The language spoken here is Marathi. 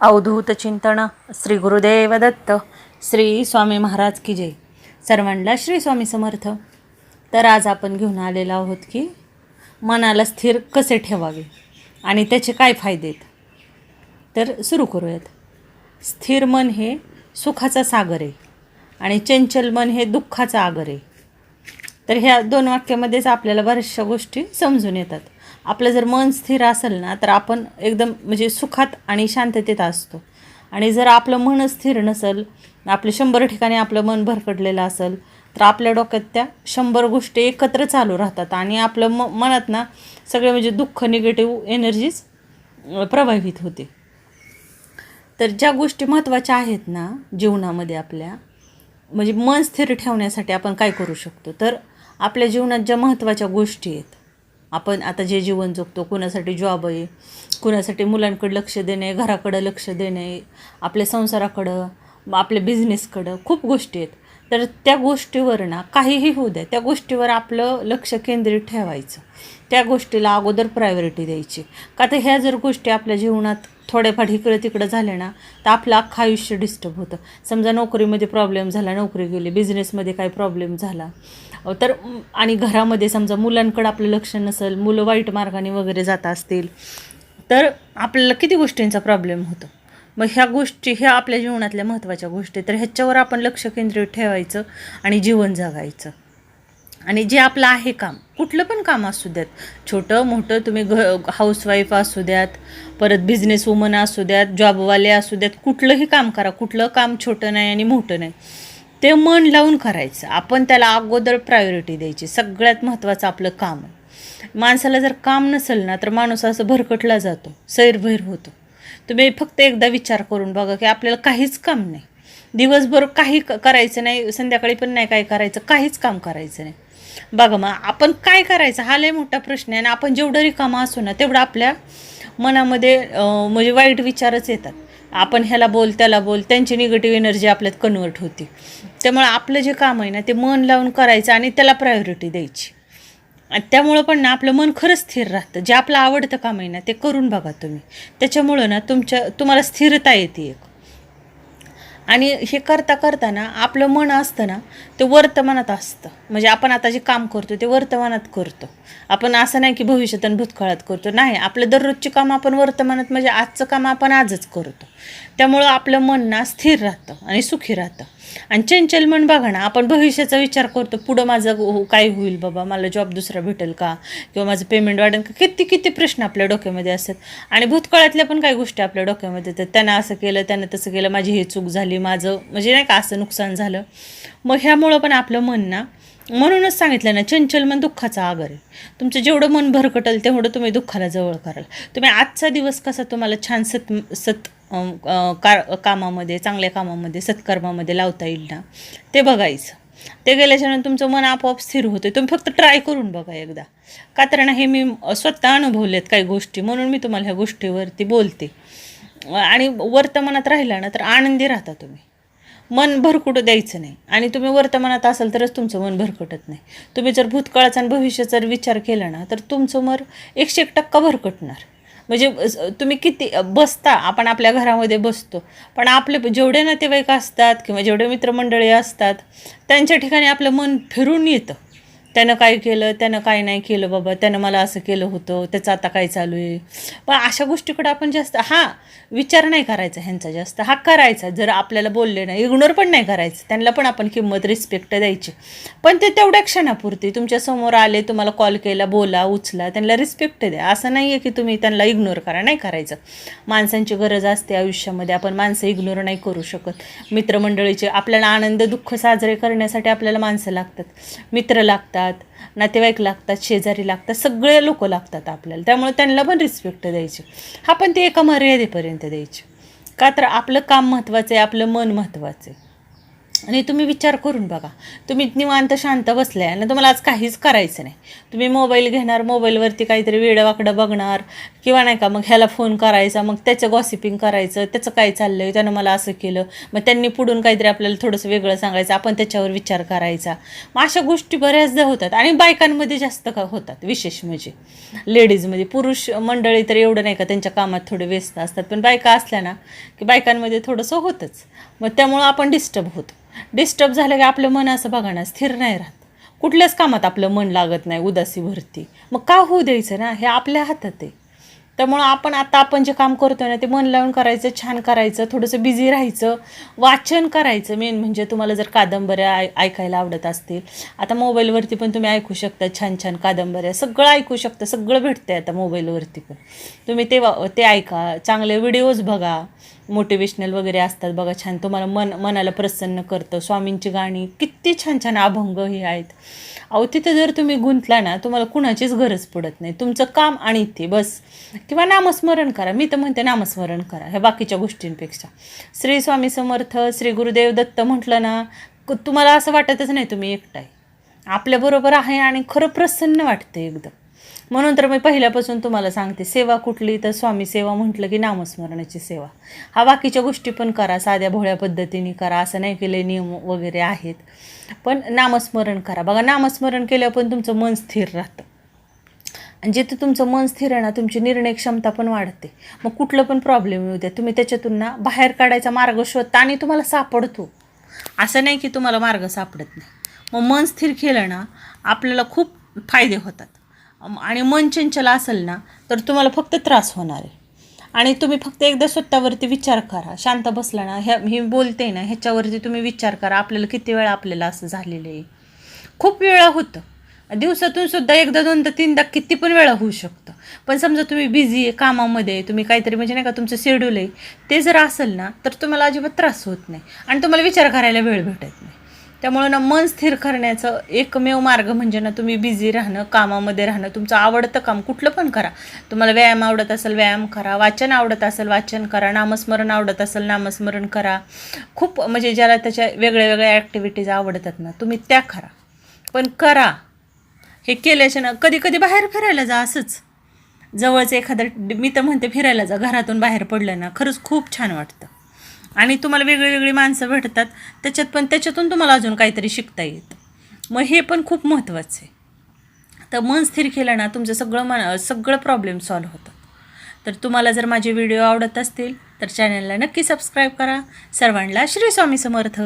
अवधूत चिंतन श्री गुरुदेव दत्त. श्री स्वामी महाराज की जय. सर्वांना श्री स्वामी समर्थ. तर आज आपण घेऊन आलेलो आहोत की मनाला स्थिर कसे ठेवावे आणि त्याचे काय फायदे आहेत? तर सुरू करूयात. स्थिर मन हे सुखाचा सागर आहे आणि चंचल मन हे दुःखाचा आगर आहे. तर ह्या दोन वाक्यामध्येच आपल्याला बऱ्याचशा गोष्टी समजून येतात. आपलं जर मन स्थिर असेल ना तर आपण एकदम म्हणजे सुखात आणि शांततेत असतो. आणि जर आपलं मन स्थिर नसेल आपलं शंभर ठिकाणी आपलं मन भरकडलेलं असेल तर आपल्या डोक्यात त्या शंभर गोष्टी एकत्र चालू राहतात आणि आपलं म मनात ना सगळे म्हणजे दुःख निगेटिव्ह एनर्जीज प्रभावित होते. तर ज्या गोष्टी महत्त्वाच्या आहेत ना जीवनामध्ये आपल्या म्हणजे मन स्थिर ठेवण्यासाठी आपण काय करू शकतो? तर आपल्या जीवनात ज्या महत्त्वाच्या गोष्टी आहेत आपण आता जे जीवन जगतो कुणासाठी जॉब आहे कुणासाठी मुलांकडे लक्ष देणे घराकडं लक्ष देणे आपल्या संसाराकडं आपल्या बिझनेसकडं खूप गोष्टी आहेत. तर त्या गोष्टीवर ना काहीही होऊ द्या त्या गोष्टीवर आपलं लक्ष केंद्रित ठेवायचं. त्या गोष्टीला अगोदर प्रायोरिटी द्यायची. का तर ह्या जर गोष्टी आपल्या जीवनात थोड्याफार इकडं तिकडं झाले ना तर आपलं अख्खं आयुष्य डिस्टर्ब होतं. समजा नोकरीमध्ये प्रॉब्लेम झाला नोकरी गेली बिझनेसमध्ये काही प्रॉब्लेम झाला तर आणि घरामध्ये समजा मुलांकडं आपलं लक्ष नसेल मुलं वाईट मार्गाने वगैरे जात असतील तर आपल्याला किती गोष्टींचा प्रॉब्लेम होतो? मग ह्या गोष्टी ह्या आपल्या जीवनातल्या महत्त्वाच्या गोष्टी. तर ह्याच्यावर आपण लक्ष केंद्रित ठेवायचं आणि जीवन जगायचं. आणि जे आपलं आहे काम कुठलं पण काम असू द्यात. छोटं मोठं तुम्ही घ हाऊसवाईफ असू द्यात परत बिझनेस वुमन असू द्यात जॉबवाले असू द्यात कुठलंही काम करा. कुठलं काम छोटं नाही आणि मोठं नाही. ते मन लावून करायचं. आपण त्याला अगोदर प्रायोरिटी द्यायची. सगळ्यात महत्त्वाचं आपलं काम आहे. माणसाला जर काम नसेल ना तर माणूस असं भरकटला जातो. सैरभैर होतो. तुम्ही फक्त एकदा विचार करून बघा की आपल्याला काहीच काम नाही. दिवसभर काही क- करायचं नाही संध्याकाळी पण नाही काय करायचं काहीच काम करायचं नाही. बघा मग आपण काय करायचं? हा लय मोठा प्रश्न आहे आणि आपण जेवढं रिकामं असू ना तेवढं आपल्या मनामध्ये म्हणजे वाईट विचारच येतात. आपण ह्याला बोल त्याला बोल त्यांची निगेटिव्ह एनर्जी आपल्यात कन्वर्ट होते. त्यामुळे आपलं जे काम आहे ना ते मन लावून करायचं आणि त्याला प्रायोरिटी द्यायची. त्यामुळं पण ना आपलं मन खरंच स्थिर राहतं. जे आपलं आवडतं काम आहे ना ते करून बघा तुम्ही. त्याच्यामुळं ना तुमच्या तुम्हाला स्थिरता येते एक. आणि हे करता करताना आपलं मन असतं ना ते वर्तमानात असतं. म्हणजे आपण आता जे काम करतो ते वर्तमानात करतो. आपण असं नाही की भविष्यात आणि भूतकाळात करतो. नाही आपलं दररोजचे काम आपण वर्तमानात म्हणजे आजचं काम आपण आजच करतो. त्यामुळं आपलं मन ना स्थिर राहतं आणि सुखी राहतं. आणि चंचल मन बघा ना आपण भविष्याचा विचार करतो पुढं माझं हो-, हो काय होईल बाबा मला जॉब दुसरा भेटेल का? किंवा माझं पेमेंट वाढेल का? किती किती प्रश्न आपल्या डोक्यामध्ये असतात. आणि भूतकाळातल्या पण काही गोष्टी आपल्या डोक्यामध्ये येतात. त्यानं असं केलं त्यानं तसं केलं माझी हे चूक झाली माझं. म्हणजे नाही का असं नुकसान झालं. मग ह्यामुळं पण आपलं मन ना म्हणूनच सांगितलं ना चंचल मन दुःखाचा आगर आहे. तुमचं जेवढं मन भरकटल तेवढं तुम्ही दुःखाला जवळ कराल. तुम्ही आजचा दिवस कसा तुम्हाला छान सत सत का कामामध्ये चांगल्या कामामध्ये सत्कर्मामध्ये लावता येईल ना ते बघायचं. ते गेल्याच्यानंतर तुमचं मन आपोआप स्थिर होतं तुम्ही फक्त ट्राय करून बघा एकदा. का तर ना हे मी स्वतः अनुभवलेत काही गोष्टी म्हणून मी तुम्हाला ह्या गोष्टीवरती बोलते. आणि वर्तमानात राहिला ना तर आनंदी राहता तुम्ही. मन भरकुटं द्यायचं नाही. आणि तुम्ही वर्तमानात असाल तरच तुमचं मन भरकटत नाही. तुम्ही जर भूतकाळाचा आणि भविष्याचा जर विचार केला ना तर तुमचं मन एकशे एक टक्का भरकटणार. म्हणजे तुम्ही किती बसता आपण आपल्या घरामध्ये बसतो. पण आपले जेवढे नातेवाईक असतात किंवा जेवढे मित्रमंडळी असतात त्यांच्या ठिकाणी आपलं मन फिरून येतं. त्यानं काय केलं त्यानं काय नाही केलं बाबा त्यानं मला असं केलं होतं त्याचं आता काय चालू आहे? पण अशा गोष्टीकडे आपण जास्त हा विचार नाही करायचा ह्यांचा जास्त. हा करायचा जर आपल्याला बोलले नाही इग्नोर पण नाही करायचं. त्यांना पण आपण किंमत रिस्पेक्ट द्यायची. पण ते तेवढ्या क्षणापुरती तुमच्यासमोर आले तुम्हाला कॉल केला बोला उचला त्यांना रिस्पेक्ट द्या. असं नाही आहे की तुम्ही त्यांना इग्नोर करा नाही करायचं. माणसांची गरज असते आयुष्यामध्ये आपण माणसं इग्नोर नाही करू शकत. मित्रमंडळीचे आपल्याला आनंद दुःख साजरे करण्यासाठी आपल्याला माणसं लागतात. मित्र लागतात. नातेवाईक लागतात शेजारी लागतात सगळे लोक लागतात आपल्याला. त्यामुळे त्यांना पण रिस्पेक्ट द्यायची. हा पण ते एका मर्यादेपर्यंत द्यायची. का तर आपलं काम महत्त्वाचं आहे आपलं मन महत्त्वाचं आहे. आणि तुम्ही विचार करून बघा. तुम्ही निवांत शांत बसले आणि तुम्हाला आज काहीच करायचं नाही. तुम्ही मोबाईल घेणार मोबाईलवरती काहीतरी वेडं वाकडं बघणार किंवा नाही का मग ह्याला फोन करायचा मग त्याचं गॉसिपिंग करायचं त्याचं काय चाललं आहे त्यानं मला असं केलं. मग त्यांनी पुढून काहीतरी आपल्याला थोडंसं वेगळं सांगायचं आपण त्याच्यावर विचार करायचा. मग अशा गोष्टी बऱ्याचदा होतात आणि बायकांमध्ये जास्त का होतात विशेष म्हणजे. लेडीजमध्ये पुरुष मंडळी तर एवढं नाही का त्यांच्या कामात थोडे व्यस्त असतात. पण बायका असल्या ना की बायकांमध्ये थोडंसं होतंच. मग त्यामुळं आपण डिस्टर्ब होतो. डिस्टर्ब झालं की आपलं मन असं बघा ना स्थिर नाही राहत. कुठल्याच कामात आपलं मन लागत नाही उदासी भरती. मग का होऊ द्यायचं ना? हे आपल्या हातात आहे. त्यामुळं आपण आता आपण जे काम करतोय ना ते मन लावून करायचं छान करायचं थोडंसं बिझी राहायचं वाचन करायचं. मेन म्हणजे तुम्हाला जर कादंबऱ्या ऐ ऐकायला आवडत असतील आता मोबाईलवरती पण तुम्ही ऐकू शकता छान छान कादंबऱ्या. सगळं ऐकू शकता सगळं भेटतं आहे आता मोबाईलवरती पण. तुम्ही ते वा ते ऐका चांगले व्हिडिओज बघा. मोटिवेशनल वगैरे असतात बघा छान. तुम्हाला मन मनाला प्रसन्न करतं. स्वामींची गाणी किती छान छान अभंग हे आहेत. अहो तिथे जर तुम्ही गुंतला ना तुम्हाला कुणाचीच गरज पडत नाही. तुमचं काम आणि ते बस. किंवा नामस्मरण करा. मी तर म्हणते नामस्मरण करा ह्या बाकीच्या गोष्टींपेक्षा. श्री स्वामी समर्थ श्री गुरुदेव दत्त म्हटलं ना तुम्हाला असं वाटतच नाही तुम्ही एकटाय. आपल्याबरोबर आहे आणि खरं प्रसन्न वाटते एकदम. म्हणून तर मी पहिल्यापासून तुम्हाला सांगते सेवा कुठली तर स्वामी सेवा म्हटलं की नामस्मरणाची सेवा. हा बाकीच्या गोष्टी पण करा साध्या भोळ्या पद्धतीने करा असं नाही केले नियम वगैरे आहेत. पण नामस्मरण करा. बघा नामस्मरण केल्यावर पण तुमचं मन स्थिर राहतं. आणि जिथे तुमचं मन स्थिर आहे ना तुमची निर्णय क्षमता पण वाढते. मग कुठलं पण प्रॉब्लेम येऊ द्या. तुम्ही त्याच्यातून ना बाहेर काढायचा मार्ग शोधता आणि तुम्हाला सापडतो. असं नाही की तुम्हाला मार्ग सापडत नाही. मग मन स्थिर केलं ना आपल्याला खूप फायदे होतात. आणि मन चंचल असेल ना तर तुम्हाला फक्त त्रास होणार आहे. आणि तुम्ही फक्त एकदा स्वतःवरती विचार करा. शांत बसला ना ह्या मी बोलते ना ह्याच्यावरती तुम्ही विचार करा आपल्याला किती वेळा आपल्याला असं झालेलं आहे. खूप वेळा होतं. दिवसातून सुद्धा एकदा दोनदा तीनदा किती पण वेळा होऊ शकतं. पण समजा तुम्ही बिझी आहे कामामध्ये तुम्ही काहीतरी म्हणजे नाही का तुमचं शेड्यूल आहे ते जर असेल ना तर तुम्हाला अजिबात त्रास होत नाही. आणि तुम्हाला विचार करायला वेळ भेटत नाही. त्यामुळं ना मन स्थिर करण्याचं एकमेव मार्ग म्हणजे ना तुम्ही बिझी राहणं कामामध्ये राहणं तुमचं आवडतं काम कुठलं पण करा. तुम्हाला व्यायाम आवडत असेल व्यायाम करा. वाचन आवडत असेल वाचन करा. नामस्मरण आवडत असेल नामस्मरण करा. खूप म्हणजे ज्याला त्याच्या वेगळ्या वेगळ्या ॲक्टिव्हिटीज आवडतात ना तुम्ही त्या करा. पण करा. हे केल्याच्या ना कधी कधी बाहेर फिरायला जा असंच. जवळचं एखादं मी तर म्हणते फिरायला जा घरातून बाहेर पडलं ना खरंच खूप छान वाटतं. आणि तुम्हाला वेगळी वेगळी माणसं भेटतात. त्याच्यात पण त्याच्यातून तुम्हाला अजून काहीतरी शिकता येतं. मग हे पण खूप महत्त्वाचं आहे. तर मन स्थिर केलं ना तुमचं सगळं मन सगळं प्रॉब्लेम सॉल्व्ह होतं. तर तुम्हाला जर माझे व्हिडिओ आवडत असतील तर चॅनलला नक्की सबस्क्राईब करा. सर्वांना श्री स्वामी समर्थ.